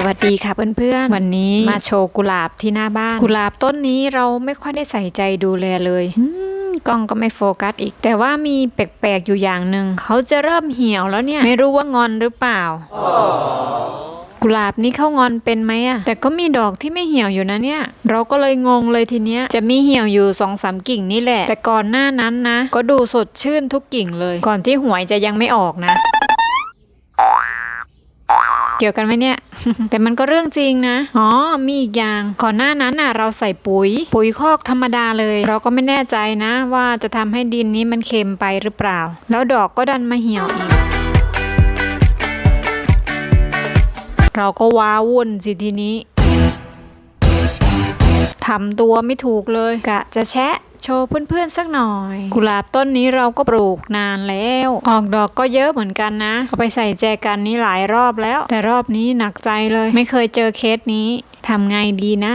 สวัสดีค่ะเพื่อนๆ วันนี้มาโชว์กุหลาบที่หน้าบ้าน กุหลาบต้นนี้เราไม่ค่อยได้ใส่ใจดูแลเลยอืมกล้องก็ไม่โฟกัสอีก แต่ว่ามีแปลกๆอยู่อย่างหนึ่งเขาจะเริ่มเหี่ยวแล้วเนี่ย ไม่รู้ว่างอนหรือเปล่า กุหลาบนี้เข้างอนเป็นไหมอะแต่ก็มีดอกที่ไม่เหี่ยวอยู่นะเนี่ย เราก็เลยงงเลยทีเนี้ย จะมีเหี่ยวอยู่สองสามกิ่งนี่แหละ แต่ก่อนหน้านั้นนะ ก็ดูสดชื่นทุกกิ่งเลย ก่อนที่หวยจะยังไม่ออกนะ เกี่ยวกันไหมเนี่ย แต่มันก็เรื่องจริงนะ อ๋อ มีอีกอย่างก่อนหน้านั้นน่ะเราใส่ปุ๋ย ปุ๋ยคอกธรรมดาเลย เราก็ไม่แน่ใจนะว่าจะทำให้ดินนี้มันเค็มไปหรือเปล่า แล้วดอกก็ดันมาเหี่ยวอีกเราก็ว้าวุ่นสิทีนี้ทำตัวไม่ถูกเลยกะจะแชะ โชว์เพื่อนๆสักหน่อย กุหลาบต้นนี้เราก็ปลูกนานแล้ว ออกดอกก็เยอะเหมือนกันนะเอาไปใส่แจกันนี้หลายรอบแล้ว แต่รอบนี้หนักใจเลย ไม่เคยเจอเคสนี้ทำไงดีนะ